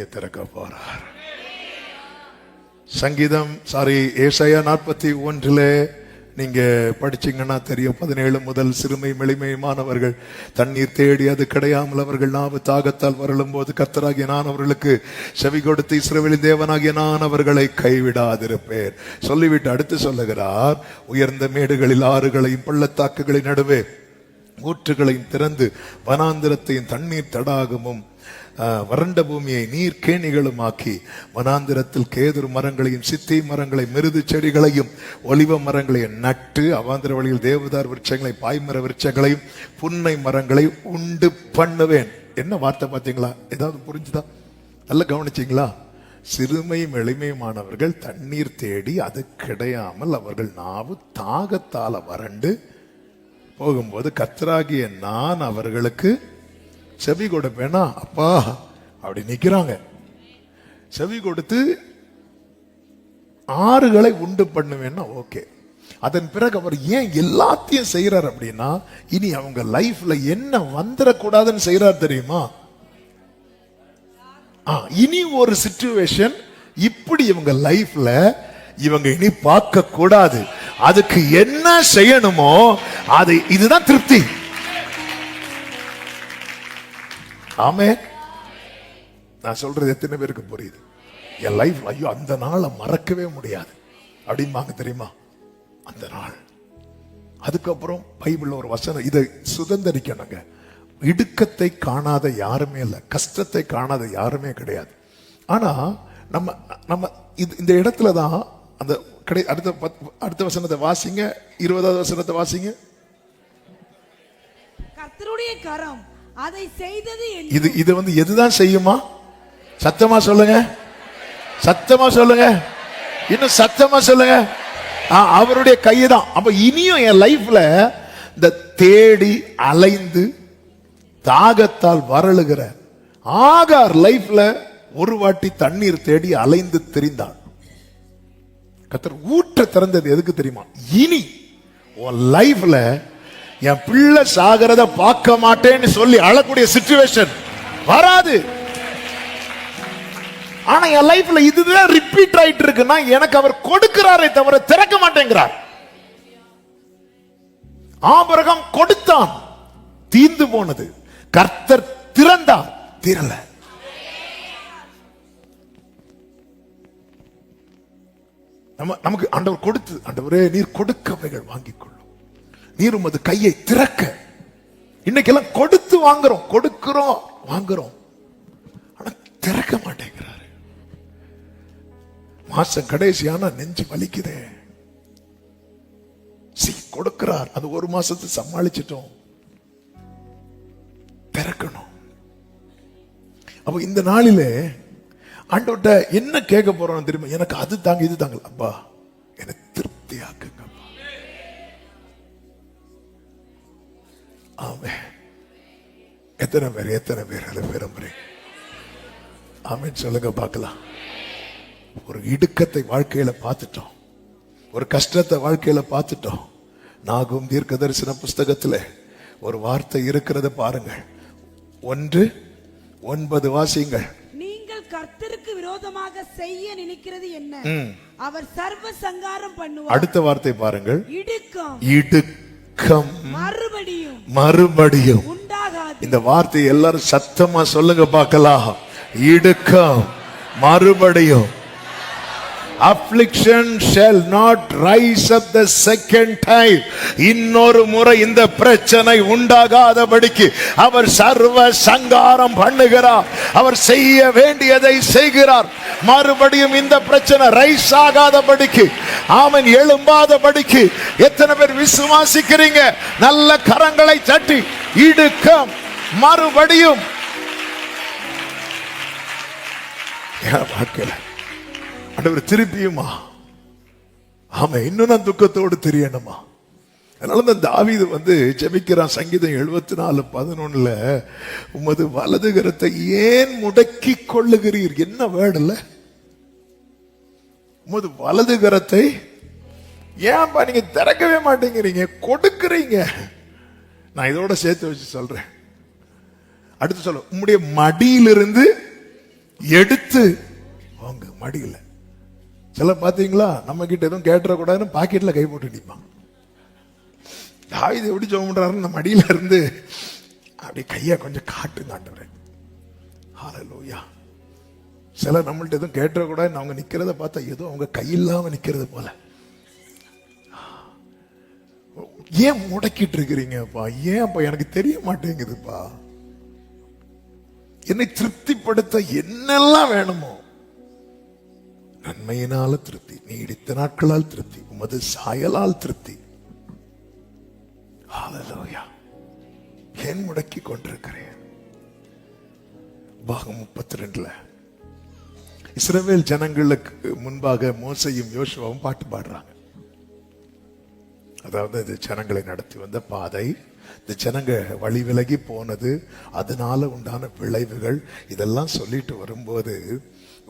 திறக்க போறார் சங்கீதம் சாரி ஏசையா நாற்பத்தி ஒன்றிலே நீங்க படிச்சீங்கன்னா தெரியும் பதினேழு முதல் சிறுமை மெளிமையுமானவர்கள் தண்ணீர் தேடி அது கிடையாமல் அவர்கள் நாவு தாகத்தால் வரலும் போது கத்தராகிய நான் அவர்களுக்கு செவி கொடுத்து இஸ்ரவேலின் தேவனாகிய நான் அவர்களை கைவிடாதிருப்பேன். சொல்லிவிட்டு அடுத்து சொல்லுகிறார் உயர்ந்த மேடுகளில் ஆறுகளையும் பள்ளத்தாக்குகளின் நடுவே ஊற்றுகளையும் திறந்து வனாந்திரத்தையும் தண்ணீர் தடாகமும் வறண்ட பூமியை நீர் கேணிகளுமாக்கி வனாந்திரத்தில் கேதுரு மரங்களையும் சித்தி மரங்களை மிருது செடிகளையும் ஒலிவ மரங்களையும் நட்டு அவாந்திர வழியில் தேவதார் விருட்சங்களை பாய்மர விருட்சங்களையும் புன்னை மரங்களை உண்டு பண்ணுவேன். என்ன வார்த்தை பார்த்தீங்களா? ஏதாவது புரிஞ்சுதா? நல்லா கவனிச்சிங்களா? சிறுமையும் எளிமையுமானவர்கள் தண்ணீர் தேடி அது கிடையாமல் அவர்கள் நாவு தாகத்தால வறண்டு போகும்போது கத்தராகிய நான் அவர்களுக்கு செவி கொடுப்பேனா அப்பா அப்படி நிற்கிறாங்க செவி கொடுத்து ஆறுகளை உண்டு பண்ணுவேன்னா ஓகே. அதன் பிறகு அவர் ஏன் எல்லாத்தையும் செய்கிறார் அப்படின்னா இனி அவங்க லைஃப்ல என்ன வந்துடக்கூடாதுன்னு செய்கிறார் தெரியுமா? ஆ, இனி ஒரு சிச்சுவேஷன் இப்படி இவங்க லைஃப்ல இவங்க இனி பார்க்க கூடாது அதுக்கு என்ன செய்யணுமோ அது இதுதான் திருப்தி. ஆமே நான் சொல்றது எத்தனை பேருக்கு புரியுது? என் லைஃப் ஐயோ அந்த நாளை மறக்கவே முடியாது. அப்படிம்பாங்க தெரியுமா? அந்த நாள். அதுக்கப்புறம் பைபிள் ஒரு வசனம் இதை சுதந்திரிக்கணுங்க. இடுக்கத்தை காணாத யாருமே இல்லை. கஷ்டத்தை காணாத யாருமே கிடையாது. ஆனா நம்ம நம்ம இது இந்த இடத்துல தான் அந்த கடை அடுத்த அடுத்த வசனத்தை வாசிங்க. இருபதாவது வசனத்தை வாசிங்க. கர்த்தருடைய கரம் அதை செய்தது இது இது வந்து எதுதான் செய்யுமா? சத்தமா சொல்லுங்க. சத்தமா சொல்லுங்க. இன்னும் சத்தமா சொல்லுங்க. ஆ, அவருடைய கை தான் அப்ப இனியும் என் லைஃப்ல இந்த தேடி அலைந்து தாகத்தால் வரழுகிற ஆகார் லைஃப்ல ஒரு வாட்டி தண்ணீர் தேடி அலைந்து திரிந்தாள் கத்தர் ஊற்ற திறந்தது எதுக்கு தெரியுமா? இனி உன் லைஃப்ல என் பிள்ளை சாகிறத பார்க்க மாட்டேன்னு சொல்லி அழக்கூடிய சுச்சுவேஷன் வராது. ஆனா என் லைஃப்ல இதுதான் ரிப்பீட் ஆயிட்டு இருக்குன்னா எனக்கு அவர் கொடுக்கிறாரே தவிர திறக்க மாட்டேங்கிறார். ஆபரகம் கொடுத்தான். தீந்து போனது. கர்த்தர் திறந்தார். திரல நம்ம நமக்கு ஆண்டவர் கொடுத்து ஆண்டவரே நீர் கொடுக்கவைகள் வாங்கிக் கொள்ளும் நீர் உமது கையை திறக்க. இன்னைக்கெல்லாம் கொடுத்து வாங்குறோம் கொடுக்கிறோம் வாங்குறோம். ஆனா திறக்க மாட்டேங்கிறாரு. மாசம் கடைசியான நெஞ்சு வலிக்குதே. சி கொடுக்கிறார். அது ஒரு மாசத்தை சமாளிச்சிட்டோம். திறக்கணும். அப்ப இந்த நாளிலே ஆண்டவர்ட்ட என்ன கேட்க போறோம் தெரியுமா? எனக்கு அது தாங்க இது தாங்க அப்பா எத்தனை பேர் எத்தனை பேர் அதை விரும்புறீங்க ஆமென். சொல்லுங்க பார்க்கலாம். ஒரு இடுக்கத்தை வாழ்க்கையில பார்த்துட்டோம். ஒரு கஷ்டத்தை வாழ்க்கையில பார்த்துட்டோம். நாகும் தீர்க்க தரிசன புஸ்தகத்துல ஒரு வார்த்தை இருக்கிறத பாருங்கள். ஒன்று ஒன்பது வாசியுங்கள். நீங்கள் கர்த்தருக்கு விரோதமாக செய்ய நினைக்கிறது என்ன? அவர் சர்வ சங்காரம் பண்ணுவார். அடுத்த வார்த்தை பாருங்கள். இடுக்கம். இடுக்கம். மறுபடியும். மறுபடியும். இந்த வார்த்தை எல்லாரும் சத்தமா சொல்லுங்க பார்க்கலாம். இடுக்கம் மறுபடியும். Affliction shall not rise up the second time. இன்னொரு முறை இந்த பிரச்சனை உண்டாகாதபடிக்கு அவர் சர்வ சங்காரம் பண்ணுகிறார். அவர் செய்ய வேண்டியதை செய்கிறார். மறுபடியும் இந்த பிரச்சனை ரைஸ் ஆகாதபடிக்கு ஆமன் எழும்பாதபடிக்கு எத்தனை பேர் விசுவாசிக்கிறீங்க? நல்ல கரங்களை தட்டி இடுக்கம் மறுபடியும். என் வாழ்க்கையில ஆண்டவர் திருப்பியுமா ஆமா இன்னும் நான் துக்கத்தோடு தெரியணுமா? அதனால தான் தாவிது வந்து ஜெபிக்கிறான். சங்கீதம் எழுபத்தி நாலு பதினொன்னுல உமது வலது கரத்தை ஏன் முடக்கி கொள்ளுகிறீர்? என்ன வேடல உமது வலது கரத்தை ஏன்பா நீங்க திறக்கவே மாட்டேங்கிறீங்க? கொடுக்குறீங்க. நான் இதோட சேர்த்து வச்சு சொல்றேன். அடுத்து சொல்ல உம்முடைய மடியிலிருந்து எடுத்து அவங்க மடியில். சில பார்த்தீங்களா? நம்ம கிட்ட எதுவும் கேட்டுறக்கூடாதுன்னு பாக்கெட்ல கை போட்டு நிற்பான் தாவிது எப்படி ஜெபம் பண்றாருன்னு மடியில இருந்து அப்படி கையை கொஞ்சம் காட்டு காட்டுறேன். ஹalleluya சில நம்மள்ட்ட எதுவும் கேட்டுறக்கூடாதுன்னு அவங்க நிற்கிறத பார்த்தா ஏதோ அவங்க கையில்லாம நிற்கிறது போல. ஏன் முடக்கிட்டு இருக்கிறீங்கப்பா? ஏன்ப்பா எனக்கு தெரிய மாட்டேங்குதுப்பா. என்னை திருப்திப்படுத்த என்னெல்லாம் வேணுமோ நன்மையினால திருப்தி நீடித்த நாட்களால் திருப்தி உமது சாயலால் திருப்தி. ஏன் முடக்கி கொண்டிருக்கிறேன்? பாகம் முப்பத்தி ரெண்டுல இஸ்ரவேல் ஜனங்களுக்கு முன்பாக மோசையும் யோசுவாவும் பாட்டு பாடுறாங்க. அதாவது இது ஜனங்களை நடத்தி வந்த பாதை. இந்த ஜனங்க வழி விலகி போனது அதனால உண்டான விளைவுகள். இதெல்லாம் சொல்லிட்டு வரும்போது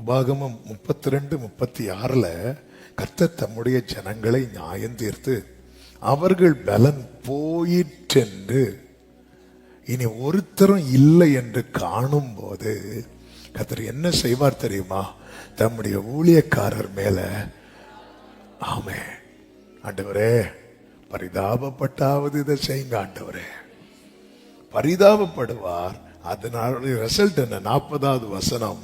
உபாகமம் முப்பத்தி ரெண்டு முப்பத்தி ஆறுல கத்த தம்முடைய ஜனங்களை நியாயம் தீர்த்து அவர்கள் பலன் போயிற்றென்று இனி ஒருத்தரும் இல்லை என்று காணும் போது கத்தர் என்ன செய்வார் தெரியுமா? தம்முடைய ஊழியக்காரர் மேல ஆமே ஆண்டவரே பரிதாபப்பட்டாவது இதை செய்யுங்க ஆண்டவரே பரிதாபப்படுவார். அதனால ரிசல்ட் என்ன? நாற்பதாவது வசனம்.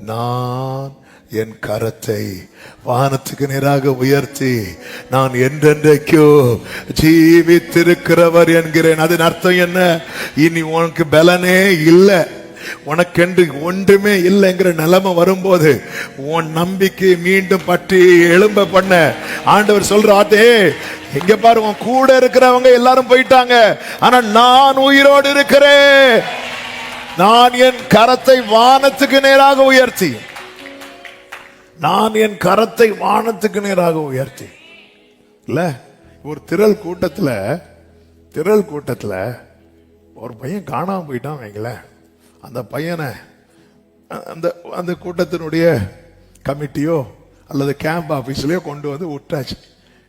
நான் என் கரத்தை வானத்துக்கு நேராக உயர்த்தி நான் என்றென்றைக்கோ ஜீவித்திருக்கிறவர் என்கிறேன். அதன் அர்த்தம் என்ன? இனி உனக்கு பலனே இல்லை. உனக்கென்று ஒன்றுமே இல்லைங்கிற நிலைமை வரும்போது உன் நம்பிக்கை மீண்டும் பற்றி எழும்ப பண்ண. ஆண்டவர் சொல்றாதே எங்க பாரு உன் கூட இருக்கிறவங்க எல்லாரும் போயிட்டாங்க. ஆனா நான் உயிரோடு இருக்கிறேன். நான் என் கரத்தை வானத்துக்கு நேராக உயர்த்தி. நான் என் கரத்தை வானத்துக்கு நேராக உயர்த்தி. இல்ல ஒரு திரள் கூட்டத்துல திரள் கூட்டத்துல ஒரு பையன் காணாம போயிட்டான் வைங்களேன். அந்த பையனை அந்த அந்த கூட்டத்தினுடைய கமிட்டியோ அல்லது கேம்ப் ஆஃபீஸ்லையோ கொண்டு வந்து விட்டாச்சு.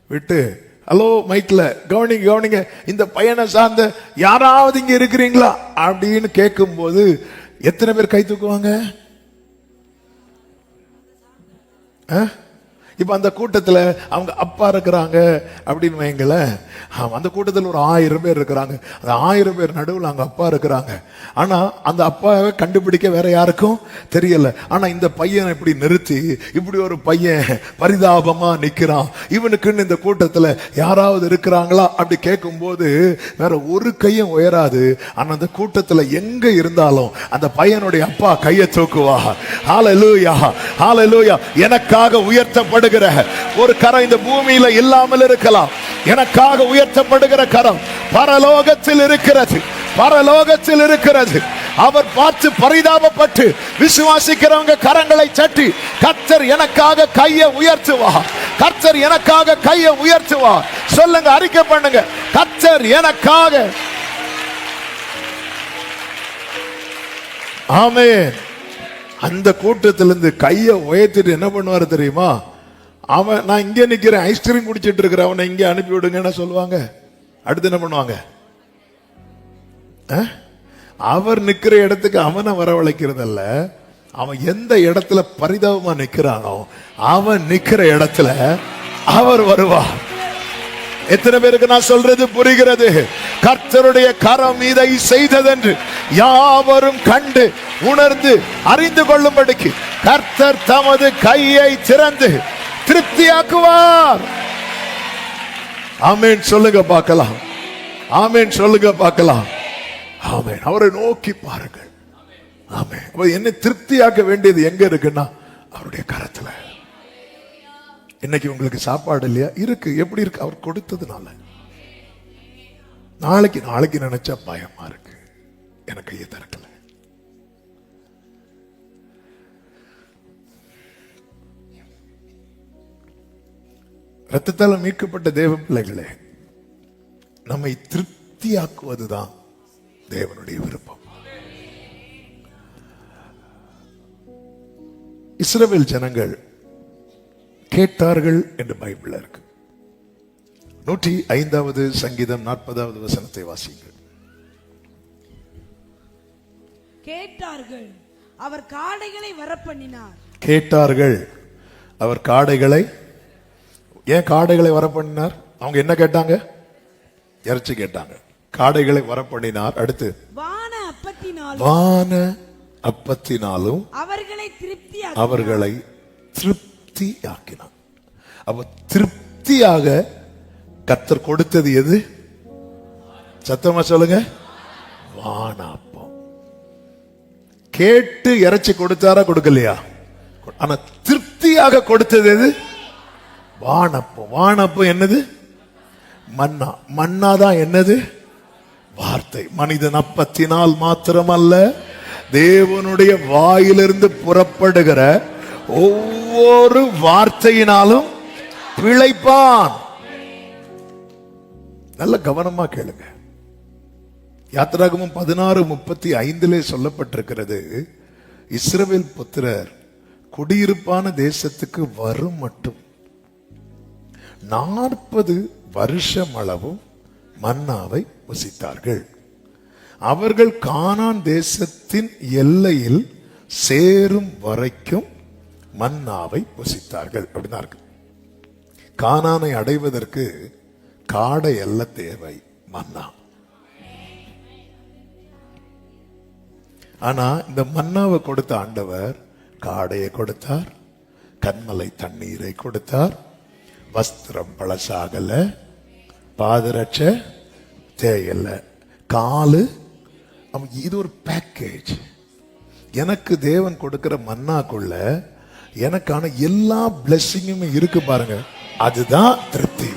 விட்டு ஹலோ மைக்கில் கவனிங்க கவனிங்க இந்த பையனை சார்ந்த யாராவது இங்கே இருக்கிறீங்களா? அப்படின்னு கேட்கும்போது எத்தனை பேர் கை தூக்குவாங்க? ஆ? இப்ப அந்த கூட்டத்துல அவங்க அப்பா இருக்கிறாங்க அப்படின்னு வைங்களேன். அந்த கூட்டத்தில் ஒரு ஆயிரம் பேர் இருக்கிறாங்க. அந்த ஆயிரம் பேர் நடுவில் அவங்க அப்பா இருக்கிறாங்க. ஆனா அந்த அப்பாவை கண்டுபிடிக்க வேற யாருக்கும் தெரியல. ஆனா இந்த பையனை இப்படி நிறுத்தி இப்படி ஒரு பையன் பரிதாபமா நிக்கிறான். இவனுக்குன்னு இந்த கூட்டத்துல யாராவது இருக்கிறாங்களா அப்படி கேட்கும்போது வேற ஒரு கையும் உயராது. ஆனா அந்த கூட்டத்துல எங்க இருந்தாலும் அந்த பையனுடைய அப்பா கையை தூக்குவா ஹalleluya ஹalleluya எனக்காக உயர்த்தப்படுகிற ஒரு கரம் இந்த பூமியில இல்லாமல் இருக்கலாம். எனக்காக உயர்த்தப்படுகிற கரம் பரலோகத்தில் இருக்கிறது. பரலோகத்தில் இருக்கிறது. அவர் பார்த்து பரிதாபப்பட்டு விசுவாசிக்கிறவங்க கரங்களை சட்டி கர்த்தர் எனக்காக கையை உயர்த்துவா. கர்த்தர் எனக்காக கையை உயர்த்துவா. சொல்லுங்க அறிக்கை பண்ணுங்க. கர்த்தர் எனக்காக. ஆமே அந்த கூட்டத்திலிருந்து கையை உயர்த்திட்டு என்ன பண்ணுவார் தெரியுமா? அவன் நான் இங்கே நிற்கிறேன் ஐஸ்கிரீம் குடிச்சிட்டு இருக்கிற அவனை இங்கே அனுப்பி விடுங்கன்னு சொல்லுவாங்க? அடுத்து என்ன பண்ணுவாங்க? அவர் நிற்கிற இடத்துக்கு அவனை வரவழைக்கிறதல்ல. அவன் எந்த இடத்துல பரிதாபமா நிற்கிறானோ அவன் நிற்கிற இடத்துல அவர் வருவார். எத்தனை பேருக்கு நான் சொல்றது புரிகிறது? கர்த்தருடைய கரம் இதை செய்ததென்று யாவரும் கண்டு உணர்ந்து அறிந்து கொள்ளும்படிக்கு கர்த்தர் தமது கையை திறந்து திருப்தியாக்குவார். ஆமேன் சொல்லுங்க பார்க்கலாம். ஆமேன் சொல்லுங்க பார்க்கலாம். ஆமேன். அவரை நோக்கி பாருங்கள். ஆமே என்னை என்ன திருப்தியாக்க வேண்டியது எங்க இருக்குன்னா அவருடைய கரத்துல. இன்னைக்கு உங்களுக்கு சாப்பாடு இல்லையா? இருக்கு. எப்படி இருக்கு? அவர் கொடுத்ததுனால. நாளைக்கு நாளைக்கு நினைச்சா பயமா இருக்கு. எனக்கு கையை திறக்கல ரத்தத்தால் மீட்கப்பட்ட தேவ பிள்ளைகளே நம்மை திருப்தியாக்குவதுதான் தேவனுடைய விருப்பம். இஸ்ரவேல் ஜனங்கள் கேட்டார்கள் என்று பைபிள் இருக்கு. நூற்றி ஐந்தாவது சங்கீதம் நாற்பதாவது வசனத்தை வாசிங்கள் கேட்டார்கள் அவர் காடைகளை வரப்பண்ணினார். கேட்டார்கள் அவர் காடைகளை ஏன் காடைகளை வர பண்ணினார் அவங்க என்ன கேட்டாங்க? இறைச்சி கேட்டாங்க. காடைகளை வர பண்ணினார் அடுத்து வான அப்பத்தினால் வான அப்பத்தினாலும் அவர்களை திருப்தி அவர்களை திருப்தி ஆக்கினார் அப்ப திருப்தியாக கத்தர் கொடுத்தது எது? சத்தமா சொல்லுங்க. வானாப்பம். கேட்டு இறைச்சி கொடுத்தாரா கொடுக்கலையா? ஆனா திருப்தியாக கொடுத்தது எது? வானப்போ. வானப்போ என்னது? மன்னா. மன்னா தான் என்னது? வார்த்தை. மனிதன் அப்பத்தினால் மாத்திரமல்ல தேவனுடைய வாயிலிருந்து புறப்படுகிற ஒவ்வொரு வார்த்தையினாலும் பிழைப்பான். நல்ல கவனமா கேளுங்க. யாத்திராகமும் பதினாறு முப்பத்தி ஐந்திலே சொல்லப்பட்டிருக்கிறது இஸ்ரவேல் புத்திரர் குடியிருப்பான தேசத்துக்கு வரும் மட்டும். நாற்பது வருஷம் அளவும் மன்னாவை புசித்தார்கள் அவர்கள் கானான் தேசத்தின் எல்லையில் சேரும் வரைக்கும் மன்னாவை புசித்தார்கள் அப்படின்னா இருக்கு. கானானை அடைவதற்கு காடை அல்ல தேவை மன்னா. ஆனா இந்த மன்னாவை கொடுத்த ஆண்டவர் காடையை கொடுத்தார் கண்மலை தண்ணீரை கொடுத்தார் வஸ்திரம் பழசாகல பாதரட்ச தேயல்ல காலு இது ஒரு பேக்கேஜ் எனக்கு தேவன் கொடுக்கிற மன்னாக்குள்ள எனக்கான எல்லா பிளெஸ்ஸிங்குமே இருக்கு பாருங்க. அதுதான் திருப்தி.